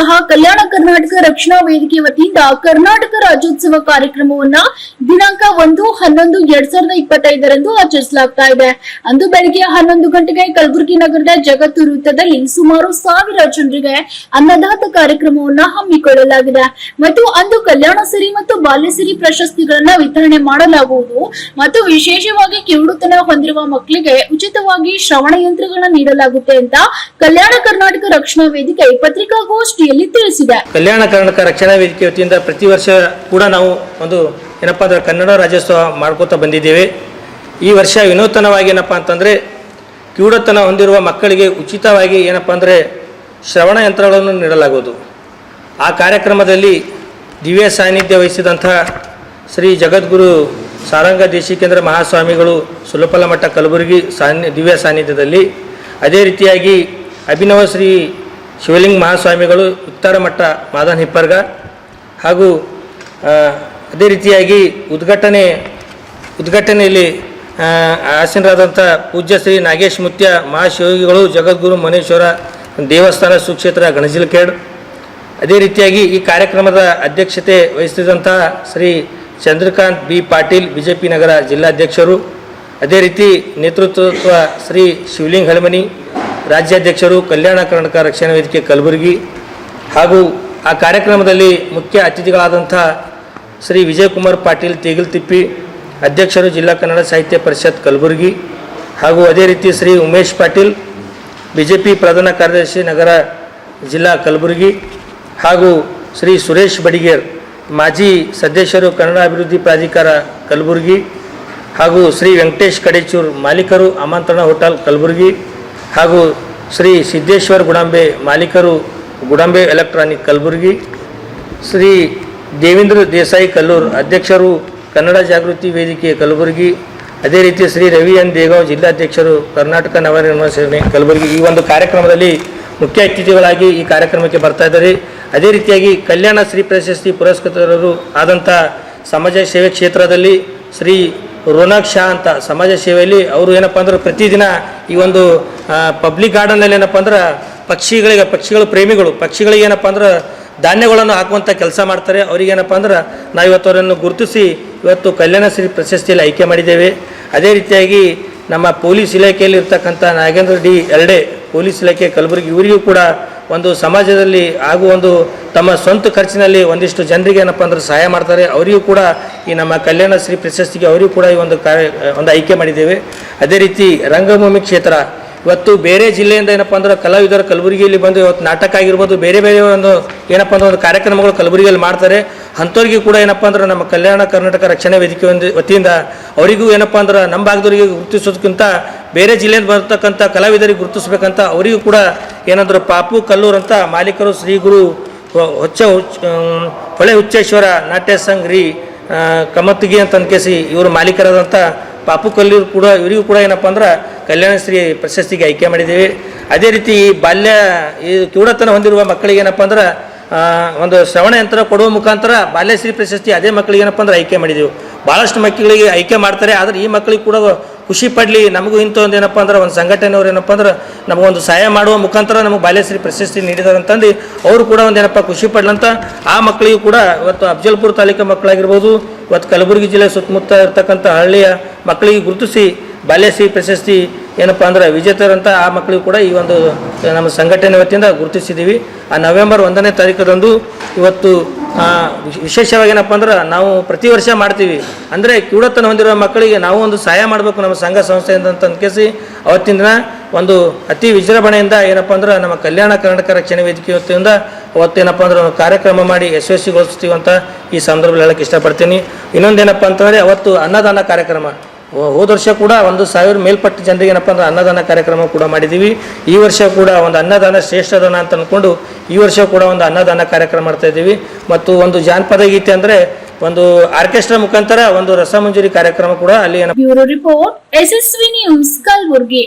ಸಹ ಕಲ್ಯಾಣ ಕರ್ನಾಟಕ ರಕ್ಷಣಾ ವೇದಿಕೆ ವತಿಯಿಂದ ಕರ್ನಾಟಕ ರಾಜ್ಯೋತ್ಸವ ಕಾರ್ಯಕ್ರಮವನ್ನ ದಿನಾಂಕ ಒಂದು, ಹನ್ನೊಂದು, ಎರಡ್ ಸಾವಿರದ ಇಪ್ಪತ್ತೈದರಂದು ಆಚರಿಸಲಾಗ್ತಾ ಇದೆ. ಅಂದು ಬೆಳಿಗ್ಗೆ ಹನ್ನೊಂದು ಗಂಟೆಗೆ ಕಲಬುರಗಿ ನಗರದ ಜಗತ್ತು ವೃತ್ತದಲ್ಲಿ ಸುಮಾರು ಸಾವಿರ ಜನರಿಗೆ ಅನ್ನದಾತ ಕಾರ್ಯಕ್ರಮವನ್ನ ಹಮ್ಮಿಕೊಳ್ಳಲಾಗಿದೆ. ಮತ್ತು ಅಂದು ಕಲ್ಯಾಣ ಸಿರಿ ಮತ್ತು ಬಾಲ್ಯಸಿರಿ ಪ್ರಶಸ್ತಿಗಳನ್ನ ವಿತರಣೆ ಮಾಡಲಾಗುವುದು. ಮತ್ತು ವಿಶೇಷವಾಗಿ ಕಿವುಡುತನ ಹೊಂದಿರುವ ಮಕ್ಕಳಿಗೆ ಉಚಿತವಾಗಿ ಶ್ರವಣ ಯಂತ್ರಗಳನ್ನ ನೀಡಲಾಗುತ್ತೆ ಅಂತ ಕಲ್ಯಾಣ ಕರ್ನಾಟಕ ರಕ್ಷಣಾ ವೇದಿಕೆ ಪತ್ರಿಕಾಗೋಷ್ಠಿಯಲ್ಲಿ ತಿಳಿಸಿದೆ. ಕಲ್ಯಾಣ ಕರ್ನಾಟಕ ರಕ್ಷಣಾ ವೇದಿಕೆ ವತಿಯಿಂದ ಪ್ರತಿ ವರ್ಷ ಕೂಡ ನಾವು ಒಂದು ಏನಪ್ಪಾ ಅಂದ್ರೆ ಕನ್ನಡ ರಾಜ್ಯೋತ್ಸವ ಮಾಡ್ಕೋತಾ ಬಂದಿದ್ದೇವೆ. ಈ ವರ್ಷ ವಿನೂತನವಾಗಿ ಏನಪ್ಪಾ ಅಂತಂದರೆ ಕಿವುಡತನ ಹೊಂದಿರುವ ಮಕ್ಕಳಿಗೆ ಉಚಿತವಾಗಿ ಏನಪ್ಪ ಅಂದರೆ ಶ್ರವಣ ಯಂತ್ರಗಳನ್ನು ನೀಡಲಾಗುವುದು. ಆ ಕಾರ್ಯಕ್ರಮದಲ್ಲಿ ದಿವ್ಯ ಸಾನ್ನಿಧ್ಯ ವಹಿಸಿದಂಥ ಶ್ರೀ ಜಗದ್ಗುರು ಸಾರಂಗ ದೇಶಿಕೇಂದ್ರ ಮಹಾಸ್ವಾಮಿಗಳು ಸುಲಪಲ ಮಠ ಕಲಬುರಗಿ ಸಾನ್ನಿ, ದಿವ್ಯ ಸಾನ್ನಿಧ್ಯದಲ್ಲಿ ಅದೇ ರೀತಿಯಾಗಿ ಅಭಿನವ ಶ್ರೀ ಶಿವಲಿಂಗ ಮಹಾಸ್ವಾಮಿಗಳು ಉತ್ತರ ಮಠ ಮಾದನ್ ಹಿಪ್ಪರ್ಗ ಹಾಗೂ ಅದೇ ರೀತಿಯಾಗಿ ಉದ್ಘಾಟನೆ, ಉದ್ಘಾಟನೆಯಲ್ಲಿ ಆಸೀನರಾದಂಥ ಪೂಜ್ಯ ಶ್ರೀ ನಾಗೇಶ್ ಮುತ್ಯ, ಮಹಾಶಿವಯೋಗಿಗಳು ಜಗದ್ಗುರು ಮನೇಶ್ವರ ದೇವಸ್ಥಾನ ಸುಕ್ಷೇತ್ರ ಗಣಜಿಲ್ಕೇಡ್ ಅದೇ ರೀತಿಯಾಗಿ ಈ ಕಾರ್ಯಕ್ರಮದ ಅಧ್ಯಕ್ಷತೆ ವಹಿಸಿದಂಥ Shri Chandrakant B Patil B J P ನಗರ ಜಿಲ್ಲಾಧ್ಯಕ್ಷರು. ಅದೇ ರೀತಿ ನೇತೃತ್ವ ಶ್ರೀ ಶಿವಲಿಂಗ ಹಳಮನಿ ರಾಜ್ಯಾಧ್ಯಕ್ಷರು ಕಲ್ಯಾಣ ಕರ್ನಾಟಕ ರಕ್ಷಣಾ ವೇದಿಕೆ ಕಲಬುರಗಿ ಹಾಗೂ ಆ ಕಾರ್ಯಕ್ರಮದಲ್ಲಿ ಮುಖ್ಯ ಅತಿಥಿಗಳಾದಂಥ ಶ್ರೀ ವಿಜಯಕುಮಾರ್ ಪಾಟೀಲ್ ತೇಗಿಲ್ತಿಪ್ಪಿ ಅಧ್ಯಕ್ಷರು ಜಿಲ್ಲಾ ಕನ್ನಡ ಸಾಹಿತ್ಯ ಪರಿಷತ್ ಕಲಬುರಗಿ ಹಾಗೂ ಅದೇ ರೀತಿ Shri Umesh Patil B J P ಪ್ರಧಾನ ಕಾರ್ಯದರ್ಶಿ ನಗರ ಜಿಲ್ಲಾ ಕಲಬುರಗಿ ಹಾಗೂ ಶ್ರೀ ಸುರೇಶ್ ಬಡಿಗೇರ್, ಮಾಜಿ ಸದಸ್ಯರು ಕನ್ನಡ ಅಭಿವೃದ್ಧಿ ಪ್ರಾಧಿಕಾರ ಕಲಬುರಗಿ ಹಾಗೂ ಶ್ರೀ ವೆಂಕಟೇಶ್ ಕಡೇಚೂರ್ ಮಾಲೀಕರು ಆಮಂತ್ರಣ ಹೋಟೆಲ್ ಕಲಬುರಗಿ ಹಾಗೂ ಶ್ರೀ ಸಿದ್ದೇಶ್ವರ್ ಗುಡಂಬೆ ಮಾಲೀಕರು ಗುಡಂಬೆ ಎಲೆಕ್ಟ್ರಾನಿಕ್ ಕಲಬುರಗಿ, ಶ್ರೀ ದೇವೇಂದ್ರ ದೇಸಾಯಿ ಕಲ್ಲೂರು ಅಧ್ಯಕ್ಷರು ಕನ್ನಡ ಜಾಗೃತಿ ವೇದಿಕೆ ಕಲಬುರಗಿ, ಅದೇ ರೀತಿ ಶ್ರೀ ರವಿ ಎನ್ ದೇಗಾಂವ್ ಜಿಲ್ಲಾಧ್ಯಕ್ಷರು ಕರ್ನಾಟಕ ನವನಿರ್ಮಾಣ ಸೇನೆ ಕಲಬುರಗಿ ಈ ಒಂದು ಕಾರ್ಯಕ್ರಮದಲ್ಲಿ ಮುಖ್ಯ ಅತಿಥಿಗಳಾಗಿ ಈ ಕಾರ್ಯಕ್ರಮಕ್ಕೆ ಬರ್ತಾ ಇದ್ದಾರೆ. ಅದೇ ರೀತಿಯಾಗಿ ಕಲ್ಯಾಣ ಶ್ರೀ ಪ್ರಶಸ್ತಿ ಪುರಸ್ಕೃತರು ಆದಂಥ ಸಮಾಜ ಸೇವೆ ಕ್ಷೇತ್ರದಲ್ಲಿ ಶ್ರೀ ರೋನಕ್ ಶಾ ಅಂತ ಸಮಾಜ ಸೇವೆಯಲ್ಲಿ ಅವರು ಏನಪ್ಪ ಅಂದ್ರೆ ಪ್ರತಿದಿನ ಈ ಒಂದು ಪಬ್ಲಿಕ್ ಗಾರ್ಡನಲ್ಲಿ ಏನಪ್ಪ ಅಂದ್ರೆ ಪಕ್ಷಿಗಳಿಗೆ, ಪಕ್ಷಿಗಳ ಪ್ರೇಮಿಗಳು, ಪಕ್ಷಿಗಳಿಗೆ ಏನಪ್ಪ ಅಂದ್ರೆ ಧಾನ್ಯಗಳನ್ನು ಹಾಕುವಂಥ ಕೆಲಸ ಮಾಡ್ತಾರೆ. ಅವರಿಗೇನಪ್ಪ ಅಂದ್ರೆ ನಾವು ಇವತ್ತು ಅವರನ್ನು ಗುರುತಿಸಿ ಇವತ್ತು ಕಲ್ಯಾಣ ಶ್ರೀ ಪ್ರಶಸ್ತಿಯಲ್ಲಿ ಆಯ್ಕೆ ಮಾಡಿದ್ದೇವೆ. ಅದೇ ರೀತಿಯಾಗಿ ನಮ್ಮ ಪೊಲೀಸ್ ಇಲಾಖೆಯಲ್ಲಿ ಇರ್ತಕ್ಕಂಥ ನಾಗೇಂದ್ರ ಡಿ ಎರಡೇ ಪೊಲೀಸ್ ಇಲಾಖೆ ಕಲಬುರಗಿ, ಇವರಿಗೂ ಕೂಡ ಒಂದು ಸಮಾಜದಲ್ಲಿ ಹಾಗೂ ಒಂದು ತಮ್ಮ ಸ್ವಂತ ಖರ್ಚಿನಲ್ಲಿ ಒಂದಿಷ್ಟು ಜನರಿಗೆ ಏನಪ್ಪ ಅಂದ್ರೆ ಸಹಾಯ ಮಾಡ್ತಾರೆ. ಅವರಿಗೂ ಕೂಡ ಈ ನಮ್ಮ ಕಲ್ಯಾಣ ಶ್ರೀ ಪ್ರಶಸ್ತಿಗೆ ಅವರಿಗೂ ಕೂಡ ಈ ಒಂದು ಕಾರ್ಯ, ಒಂದು ಆಯ್ಕೆ ಮಾಡಿದ್ದೇವೆ. ಅದೇ ರೀತಿ ರಂಗಭೂಮಿ ಕ್ಷೇತ್ರ. ಇವತ್ತು ಬೇರೆ ಜಿಲ್ಲೆಯಿಂದ ಏನಪ್ಪ ಅಂದ್ರೆ ಕಲಾವಿದರು ಕಲಬುರಗಿಯಲ್ಲಿ ಬಂದು ಇವತ್ತು ನಾಟಕ ಆಗಿರ್ಬೋದು, ಬೇರೆ ಬೇರೆ ಒಂದು ಏನಪ್ಪ ಅಂದ್ರೆ ಒಂದು ಕಾರ್ಯಕ್ರಮಗಳು ಕಲಬುರಗಿಯಲ್ಲಿ ಮಾಡ್ತಾರೆ. ಅಂಥವ್ರಿಗೆ ಕೂಡ ಏನಪ್ಪ ಅಂದ್ರೆ ನಮ್ಮ ಕಲ್ಯಾಣ ಕರ್ನಾಟಕ ರಕ್ಷಣಾ ವೇದಿಕೆ ಒಂದು ವತಿಯಿಂದ ಅವರಿಗೂ ಏನಪ್ಪ ಅಂದ್ರೆ ನಮ್ಮ ಭಾಗದವರಿಗೆ ಗುರುತಿಸೋದಕ್ಕಿಂತ ಬೇರೆ ಜಿಲ್ಲೆಯಿಂದ ಬರ್ತಕ್ಕಂಥ ಕಲಾವಿದರಿಗೆ ಗುರುತಿಸ್ಬೇಕಂತ ಅವರಿಗೂ ಕೂಡ ಏನಂದ್ರೆ ಪಾಪು ಕಲ್ಲೂರು ಅಂತ ಮಾಲೀಕರು ಶ್ರೀ ಗುರು ಹೊಚ್ಚ ಹೊಳೆ ಹುಚ್ಚೇಶ್ವರ ನಾಟ್ಯ ಸಂಘ ರೀ ಕಮತ್ತಿಗೆ ಅಂತ ಅನ್ಕೇಸಿ ಇವರು ಮಾಲೀಕರಾದಂಥ ಪಾಪು ಕಲ್ಲೂರು ಕೂಡ ಇವರಿಗೂ ಕೂಡ ಏನಪ್ಪ ಅಂದ್ರೆ ಕಲ್ಯಾಣ ಶ್ರೀ ಪ್ರಶಸ್ತಿಗೆ ಆಯ್ಕೆ ಮಾಡಿದ್ದೀವಿ. ಅದೇ ರೀತಿ ಬಾಲ್ಯ, ಈ ಕಿವುಡತನ ಹೊಂದಿರುವ ಮಕ್ಕಳಿಗೆ ಏನಪ್ಪ ಅಂದ್ರೆ ಒಂದು ಶ್ರವಣ ಯಂತ್ರ ಕೊಡುವ ಮುಖಾಂತರ ಬಾಲ್ಯಶ್ರೀ ಪ್ರಶಸ್ತಿ ಅದೇ ಮಕ್ಕಳಿಗೆ ಏನಪ್ಪ ಅಂದ್ರೆ ಆಯ್ಕೆ ಮಾಡಿದೆವು. ಭಾಳಷ್ಟು ಮಕ್ಕಳಿಗೆ ಆಯ್ಕೆ ಮಾಡ್ತಾರೆ, ಆದರೆ ಈ ಮಕ್ಕಳಿಗೆ ಕೂಡ ಖುಷಿ ಪಡಲಿ, ನಮಗೂ ಇಂಥ ಒಂದು ಏನಪ್ಪ ಅಂದ್ರೆ ಒಂದು ಸಂಘಟನೆಯವ್ರು ಏನಪ್ಪ ಅಂದ್ರೆ ನಮಗೊಂದು ಸಹಾಯ ಮಾಡುವ ಮುಖಾಂತರ ನಮಗೆ ಬಾಲ್ಯಶ್ರೀ ಪ್ರಶಸ್ತಿ ನೀಡಿದಾರಂತಂದು ಅವರು ಕೂಡ ಒಂದು ಏನಪ್ಪ ಖುಷಿ ಪಡ್ಲಂತ ಆ ಮಕ್ಕಳಿಗೂ ಕೂಡ ಇವತ್ತು ಅಫಜಲ್ಪುರ ತಾಲೂಕು ಮಕ್ಕಳಾಗಿರ್ಬೋದು, ಇವತ್ತು ಕಲಬುರಗಿ ಜಿಲ್ಲೆ ಸುತ್ತಮುತ್ತ ಇರ್ತಕ್ಕಂಥ ಹಳ್ಳಿಯ ಮಕ್ಕಳಿಗೆ ಗುರುತಿಸಿ ಬಾಲ್ಯಶ್ರೀ ಪ್ರಶಸ್ತಿ ಏನಪ್ಪ ಅಂದ್ರೆ ವಿಜೇತರಂತ ಆ ಮಕ್ಕಳಿಗೂ ಕೂಡ ಈ ಒಂದು ನಮ್ಮ ಸಂಘಟನೆ ವತಿಯಿಂದ ಗುರುತಿಸಿದ್ದೀವಿ. ಆ ನವೆಂಬರ್ ಒಂದನೇ ತಾರೀಕದಂದು ಇವತ್ತು ವಿಶೇಷವಾಗಿ ಏನಪ್ಪ ಅಂದ್ರೆ ನಾವು ಪ್ರತಿ ವರ್ಷ ಮಾಡ್ತೀವಿ. ಅಂದರೆ ಕಿವುಡತನ ಹೊಂದಿರುವ ಮಕ್ಕಳಿಗೆ ನಾವು ಒಂದು ಸಹಾಯ ಮಾಡಬೇಕು ನಮ್ಮ ಸಂಘ ಸಂಸ್ಥೆಯಿಂದ ಅಂತ ಅನ್ಕೇಸಿ ಅವತ್ತಿನ ದಿನ ಒಂದು ಅತಿ ವಿಜೃಂಭಣೆಯಿಂದ ಏನಪ್ಪ ಅಂದ್ರೆ ನಮ್ಮ ಕಲ್ಯಾಣ ಕರ್ನಾಟಕ ರಕ್ಷಣೆ ವೇದಿಕೆ ವತಿಯಿಂದ ಅವತ್ತೇನಪ್ಪ ಅಂದ್ರೆ ಒಂದು ಕಾರ್ಯಕ್ರಮ ಮಾಡಿ ಯಶಸ್ವಿಗೊಳಿಸ್ತೀವಿ ಅಂತ ಈ ಸಂದರ್ಭದಲ್ಲಿ ಹೇಳಕ್ಕೆ ಇಷ್ಟಪಡ್ತೀನಿ. ಇನ್ನೊಂದೇನಪ್ಪ ಅಂತಂದರೆ ಅವತ್ತು ಅನ್ನದಾನ ಕಾರ್ಯಕ್ರಮ. ಹೋದ ವರ್ಷ ಕೂಡ ಒಂದು ಸಾವಿರ ಮೇಲ್ಪಟ್ಟ ಜನರಿಗೆ ಏನಪ್ಪ ಅಂದ್ರೆ ಅನ್ನದಾನ ಕಾರ್ಯಕ್ರಮ ಕೂಡ ಮಾಡಿದ್ದೀವಿ ಈ ವರ್ಷ ಕೂಡ ಒಂದು ಅನ್ನದಾನ ಶ್ರೇಷ್ಠದಾನ ಅಂತ ಅಂದ್ಕೊಂಡು ಈ ವರ್ಷ ಕೂಡ ಒಂದು ಅನ್ನದಾನ ಕಾರ್ಯಕ್ರಮ ಮಾಡ್ತಾ ಇದ್ದೀವಿ. ಮತ್ತು ಒಂದು ಜಾನಪದ ಗೀತೆ ಅಂದ್ರೆ ಒಂದು ಆರ್ಕೆಸ್ಟ್ರಾ ಮುಖಾಂತರ ಒಂದು ರಸಮಂಜೂರಿ ಕಾರ್ಯಕ್ರಮ ಕೂಡ ಅಲ್ಲಿ ರಿಪೋರ್ಟ್ ಎಸ್ಎಸ್ವಿ ನ್ಯೂಸ್, ಕಲಬುರ್ಗಿ.